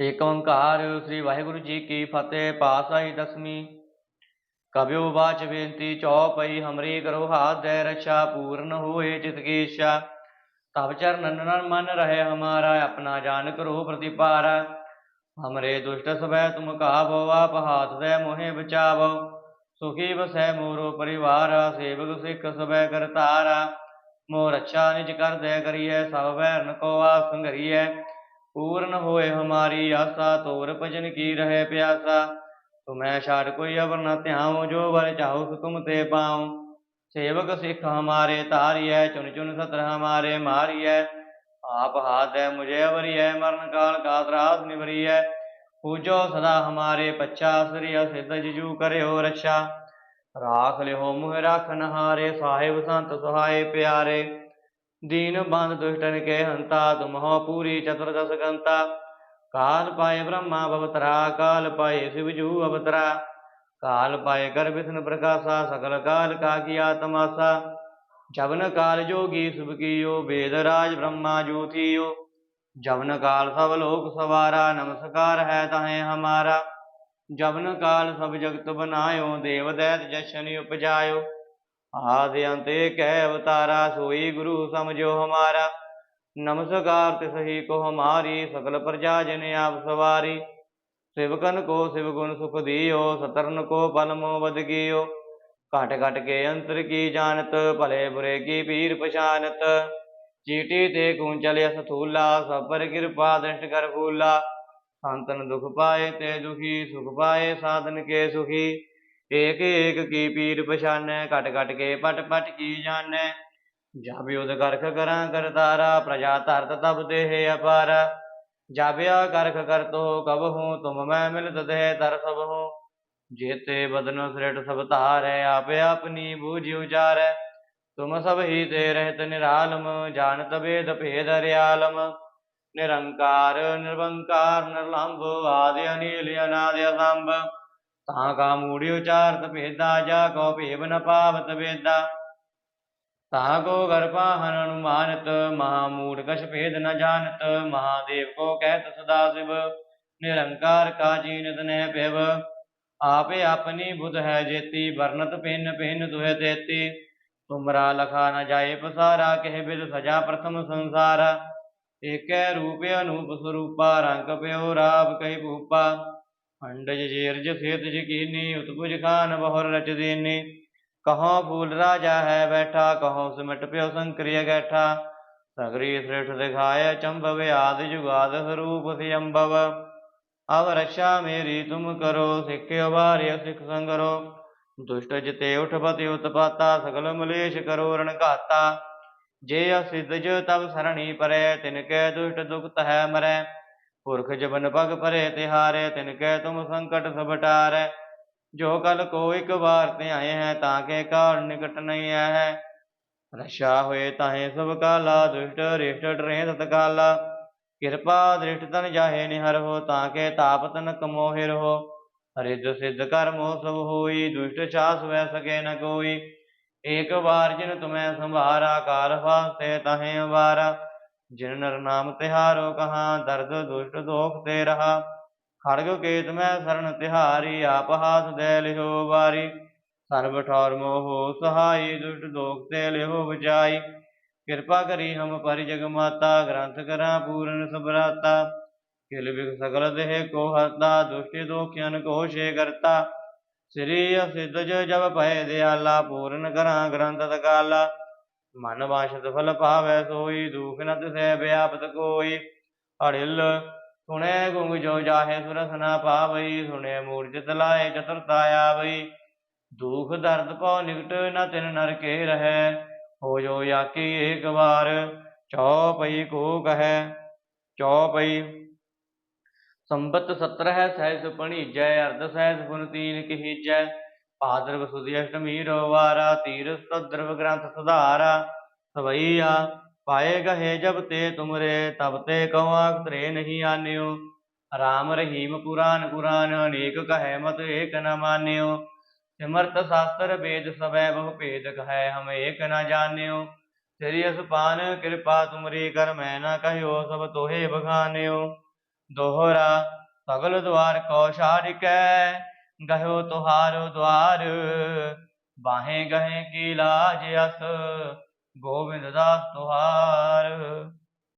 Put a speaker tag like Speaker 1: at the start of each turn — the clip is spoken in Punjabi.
Speaker 1: ਏਕ ਓੰਕਾਰ, ਸ੍ਰੀ ਵਾਹਿਗੁਰੂ ਜੀ ਕੀ ਫਤਿਹ, ਪਾਤਸ਼ਾਹੀ ਦਸਵੀਂ। ਕਬਿਓ ਬਾਚ ਬੇਨਤੀ, ਚੌਪਈ ਹਮਰੀ ਕਰੋ ਹਾਥ ਦੇ ਰਛਾ, ਪੂਰਨ ਹੋਏ ਚਿਤ ਕੀ ਇੱਛਾ। ਤਬ ਚਰਨ ਨਨ ਮਨ ਰਹੇ ਹਮਾਰਾ, ਆਪਣਾ ਜਾਨ ਕਰੋ ਪ੍ਰਤੀਪਾਰਾ। ਹਮਰੇ ਦੁਸ਼ਟ ਸਭੈ ਤੁਮ ਕਾਬੋ ਆਪ ਹਾਥ ਦੇ ਮੋਹਿ ਬਚਾਵੋ। ਸੁਖੀ ਵਸੈ ਮੋਰੋ ਪਰਿਵਾਰ, ਸੇਵਕ ਸਿੱਖ ਸਭੈ ਕਰਤਾਰਾ। ਮੋਰ ਅੱਛਾ ਨਿਜ ਕਰ ਦੇ ਕਰੀਐ, ਸਭ ਵੈਰਨ ਕੋ ਆਪ ਸੰਗਰੀਐ ਪੂਰਨ ਹੋਏ ਹਮਾਰੀ ਆਸਾ ਤੋਰ ਭਜਨ ਕੀ ਰਹੇ ਪਿਆਸਾ? ਤੁਮੈ ਛਾੜ ਕੋਈ ਅਵਰ ਨ ਧਿਆਉ, ਜੋ ਵਰ ਚਾਹੋ ਸੋ ਤੁਮ ਤੇ ਪਾਉ। ਸੇਵਕ ਸਿੱਖ ਹਮਾਰੇ ਤਾਰੀਐ ਚੁਨ ਚੁਨ ਸਤਰ ਹਮਾਰੇ ਮਾਰੀਐ। ਆਪ ਹਾਥੈ ਮੁਝੇ ਅਵਰੀਐ, ਮਰਨ ਕਾਲ ਕਾ ਤਰਾਸ ਨਿਵਰੀਐ। ਪੂਜੋ ਸਦਾ ਹਮਾਰੇ ਪੱਛਾ ਸ੍ਰੀ ਸਿੱਧ ਜਿਜੂ ਕਰਿਓ ਰਛਾ। ਰਾਖ ਲਿਓ ਮੁਹ ਰਾਖਨ ਹਾਰੇ ਸਾਹਿਬ ਸੰਤ ਸੁਹਾਏ ਪਿਆਰੇ। ਦੀਨ ਬੰਦ ਦੁਸ਼ਟਨ ਕੇ ਹੰਤਾ ਤੁਮਹੁ ਪੂਰੀ ਚਤੁਰਦਸ ਗੰਤਾ ਕਾਲ ਪਾਏ ਬ੍ਰਹਮਾ ਭਵਤਰਾ ਕਾਲ ਪਾਏ ਸਿਵ ਜੂ ਅਵਤਰਾ। ਕਾਲ ਪਾਏ ਕਰ ਵਿਸ਼ਨ ਪ੍ਰਕਾਸ਼ਾ ਸਕਲ ਕਾਲ ਕਾ ਕੀਆ ਤਮਾਸਾ ਜਵਨ ਕਾਲ ਜੋਗੀ ਸੁਭ ਕੀਓ, ਵੇਦ ਰਾਜ ਬ੍ਰਹਮਾ ਜੋਤੀਓ ਜਵਨ ਕਾਲ ਸਭ ਲੋਕ ਸਵਾਰਾ, ਨਮਸਕਾਰ ਹੈ ਤਾਹੇ ਹਮਾਰਾ। ਜਵਨ ਕਾਲ ਸਭ ਜਗਤ ਬਨਾਇਓ, ਦੇਵ ਦੈਤ ਜਸ਼ਨ ਉਪਜਾਇਓ। ਆਦਿ ਅੰਤ ਕਹਿ ਅਵਤਾਰਾ ਸੋਈ ਗੁਰੂ ਸਮਝੋ ਹਮਾਰਾ। ਨਮਸਕਾਰ ਤਿਸਹੀ ਕੋ ਹਮਾਰੀ ਸਕਲ ਪ੍ਰਜਾ ਜਨ ਆਪ ਸਵਾਰੀ। ਸਿਵਕਨ ਕੋ ਸਿਵ ਗੁਣ ਸੁਖ ਦੀਓ, ਸਤਰਨ ਕੋ ਪਲ ਮੋ ਬਦ ਕੀਓ। ਘਟ ਘਟ ਕੇ ਅੰਤਰ ਕੀ ਜਾਣਤ, ਭਲੇ ਬੁਰੇ ਕੀ ਪੀਰ ਪਛਾਨਤ। ਚੀਟੀ ਤੇ ਕੁੰਚਲ ਅਸ ਥੂਲਾ, ਸਭ ਪਰ ਕਿਰਪਾ ਦ੍ਰਿਸ਼ਟ ਕਰ ਫੂਲਾ। ਸੰਤਨ ਦੁਖ ਪਾਏ ਤੇ ਦੁਖੀ, ਸੁਖ ਪਾਏ ਸਾਧਨ ਕੇ ਸੁਖੀ। ਏਕ ਏਕ ਕੀ ਪੀਰ ਪਛਾਨੈ, ਘਟ ਘਟ ਕੇ ਪਟ ਪਟ ਕੀ ਜਾਣੈ। ਜਬ ਯੁਧ ਕਰਖ ਕਰਾਂ ਕਰਤਾਰਾ, ਪ੍ਰਜਾ ਧਰਤ ਤਬ ਦੇਹ ਅਪਾਰ। ਜਾਬਿਆ ਕਰਖ ਕਰਤੋ ਕਬਹੂ ਤੁਮ ਮੈਂ ਮਿਲਤ ਦੇਹ ਦਰ ਸਭੂ ਜੇਤੇ ਬਦਨ ਸ੍ਰਿਟ ਸਭ ਧਾਰੈ, ਆਪੇ ਆਪਨੀ ਬੂਝਿ ਉਚਾਰੈ। ਤੁਮ ਸਭ ਹੀ ਤੇ ਰਹਿਤ ਨਿਰਾਲਮ, ਜਾਣਤ ਬੇਦ ਭੇਦ ਰਿਆਲਮ ਨਿਰੰਕਾਰ, ਨਿਰਵੰਕਾਰ, ਨਿਰਲੰਭ, ਆਦਿ ਅਨੀਲ, ਅਨਾਦਿ ਅਸੰਭ। ਤਾਂ ਕਾ ਮੂੜੀ ਉਚਾਰਤ ਭੇਦਾ ਜਾ ਕੋ ਭੇਵ ਨ ਪਾਵਤ ਵੇਦਾ ਤਾ ਕੋ ਗਰਭਾਹਨ ਅਨੁਮਾਨਤ, ਮਹਾ ਮੂੜ ਕਛ ਭੇਦ ਨ ਜਾਣਤ। ਮਹਾਦੇਵ ਕੋ ਕਹਿਤ ਸਦਾ ਸਿਵ, ਨਿਰੰਕਾਰ ਕਾ ਜੀਨਤ ਨਹਿ ਪਿਵ ਆਪੇ ਆਪਣੀ ਬੁਧ ਹੈ ਜੇਤੀ, ਵਰਨਤ ਭਿੰਨ ਭਿੰਨ ਦੁਹੇ ਤੇਤੀ। ਤੁਮਰਾ ਲਖਾ ਨ ਜਾਏ ਪਸਾਰਾ, ਕਹਿ ਬਿਦ ਸਜਾ ਪ੍ਰਥਮ ਸੰਸਾਰਾ। ਏਕੈ ਰੂਪ ਅਨੂਪ ਸਰੂਪਾ, ਰੰਗ ਪਿਓ ਰਾਵ ਕਹੀ ਭੂਪਾ। ਅੰਡਜ ਜੀਰਜ ਸੇਤ ਜਕੀਨੀ ਉਤਪੁਜ ਖਾਨ ਬਹੁਰ ਰਚ ਦੀਨੀ। ਕਹੋ ਫੂਲ ਰਾਜਾ ਹੈ ਬੈਠਾ, ਕਹੋ ਸਿਮਟ ਪਿਓ ਸੰਕਰੀय ਗੈਠਾ ਸਗਰੀ ਸ੍ਰਿਠ ਦਿਖਾਇ ਚੰਭਵ ਆਦਿ ਜੁਗਾਦ ਸਰੂਪ ਸਿ ਅੰਭਵ ਅਵ ਰਛਾ ਮੇਰੀ, ਤੁਮ ਕਰੋ, ਸਿੱਖਿਓ ਵਾਰਿය ਸਿੱਖ ਸੰਗਰੋ। ਦੁਸ਼ਟ ਜਿਤੇ ਉਠਪਤਿ ਉਤਪਾਤਾ, ਸਗਲ ਮਲੇਸ਼ ਕਰੋ ਰਣ ਘਾਤਾ। ਜੇ ਅਸਿਧ ਜ ਤਬ ਸਰਣੀ ਪਰੈ, ਤਿਨ ਕੈ ਦੁਸ਼ਟ ਦੁਖਤ ਹੈ ਮਰੈ। ਪੁਰਖ ਜਬਨ ਪਗ ਪਰੇ ਤਿਹਾਰੇ ਤਿਨ ਕੈ ਤੁਮ ਸੰਕਟ ਸਭ ਟਾਰੈ। ਜੋ ਕਲ ਕੋ ਇਕ ਵਾਰ ਤੇ ਆਏ ਹੈ, ਤਾਂ ਕੇ ਕਾਲ ਨਿਕਟ ਨਹੀਂ ਹੈ ਰਛਾ ਹੋਏ ਤਾਹੇ ਸਭ ਕਾਲਾ, ਦੁਸ਼ਟ ਰਿਸ਼ਟ ਡਰੇ ਸਤ ਕਾਲਾ ਕਿਰਪਾ ਦ੍ਰਿਸ਼ਟ ਤਨ ਜਾਹੇ ਨਿਹਰ ਹੋ, ਤਾਂ ਕੇ ਤਾਪ ਤਨ ਕਮੋਹਿ ਰਹੋ। ਰਿੱਧ ਸਿੱਧ ਕਰਮੋ ਸਭ ਹੋਈ, ਦੁਸ਼ਟ ਛਾਸ ਵੈ ਸਕੇ ਨ ਕੋਈ। ਏਕ ਵਾਰ ਜਿਨ ਤੁਮੈ ਸੰਭਾਰਾ, ਕਾਲ ਫਾਸੇ ਤਹੇ ਅਵਾਰਾ। ਜਿਨ ਨਰ ਨਾਮ ਤਿਹਾਰੋ ਕਹਾ, ਦਰਦ ਦੁਸ਼ਟ ਦੋਖ ਤੇ ਰਹਾ। ਖੜਗ ਕੇਤ ਮੈਂ ਸਰਣ ਤਿਹਾਰੀ, ਆਪ ਹਾਥ ਦੇ ਲਿਓ ਵਾਰੀ। ਸਰਬ ਠੌਰ ਮੋਹ ਸਹਾਈ, ਦੁਸ਼ਟ ਦੋਖ ਤੇ ਲਿਓ ਬਚਾਈ। ਕਿਰਪਾ ਕਰੀ ਹਮ ਪਰਿ ਜਗ ਮਾਤਾ, ਗ੍ਰੰਥ ਕਰਾਂ ਪੂਰਨ ਸਬਰਾਤਾ। ਕਿਲ ਬਿਗ ਸਗਲ ਦੇਹ ਕੋ ਹਰਤਾ, ਦੁਸ਼ਟਿ ਦੋਖਿਆਨ ਕੋ ਸ਼ੇ ਕਰਤਾ। ਸ੍ਰੀ ਅਸਿਧ ਜਬ ਭੈ ਦਿਆਲਾ, ਪੂਰਨ ਕਰਾਂ ਗ੍ਰੰਥ ਤਕਾਲਾ। ਮਨ ਵਾਸ਼ਤ ਫਲ ਪਾਵੈ ਸੋਈ, ਦੁਖ ਨ ਤਿਸੈ ਵਿਆਪਤ ਕੋਈ। ਅੜਿਲ ਸੁਣੇ ਗੁੰਗ ਜੋ ਜਾਹੇ ਸੁਰਸ ਨਾ ਪਾਵਈ, ਸੁਣੇ ਮੂਰਜਿਤ ਲਾਏ ਚਤੁਰਤਾ ਆਵਈ। ਦੁਖ ਦਰਦ ਪਉ ਨਿਕਟ ਨ ਤਿਨ ਨਰ ਕੇ ਰਹੈ, ਹੋ ਜੋ ਆਕੀ ਏਕ ਵਾਰ, ਚੌਪਈ ਕੋ ਕਹੈ, ਚੌਪਈ। ਸੰਬਤ 17 ਹੈ ਸਹਿ ਸਹਿਜ ਪਣੀਜੈ ਅਰਧ ਸਹਿ ਗੁਣ ਤੀਨ ਕਹੀਜੈ ਭਾਦਰਵ ਸੁਦੀ ਅਸ਼ਟਮੀ ਰੋਵਾਰਾ ਤੀਰ ਸਤਦਰਵ ਗ੍ਰੰਥ ਸੁਧਾਰਾ, ਸਵਈਆ, ਪਾਏ ਗਹੇ ਜਬ ਤੇ ਤੁਮਰੇ, ਤਬ ਤੇ ਕਵਾ ਤਰੇ ਨਹੀਂ ਆਨਿਓ। ਰਾਮ ਰਹੀਮ ਪੁਰਾਨ ਪੁਰਾਨ, ਅਨੇਕ ਕਹੈ ਮਤ ਏਕ ਨ ਮਾਨਿਓ। ਸਿਮਰਤ ਸ਼ਾਸਤਰ ਵੇਦ ਸਵੈ ਬਹੁ ਭੇਦ ਕਹੈ ਹਮ ਏਕ ਨ ਜਾਣਿਓ। ਤੇਰੀ ਅਸਪਾਨ ਕਿਰਪਾ ਤੁਮਰੀ ਕਰ ਮੈਂ ਨਾ ਕਹਿਓ, ਸਭ ਤੋਹੇ ਬਖਾਨਿਓ। ਦੋਹਰਾ, ਸਗਲ ਦੁਆਰ ਕੋ ਛਾੜਿਕੈ ਗਹਿਓ ਤੁਹਾਰੋ ਦਵਾਰ ਬਾਹੇ ਗਹੇ ਕੀ ਲਾਜ ਅਸ ਗੋਬਿੰਦ ਦਾਸ ਤੁਹਾਰ।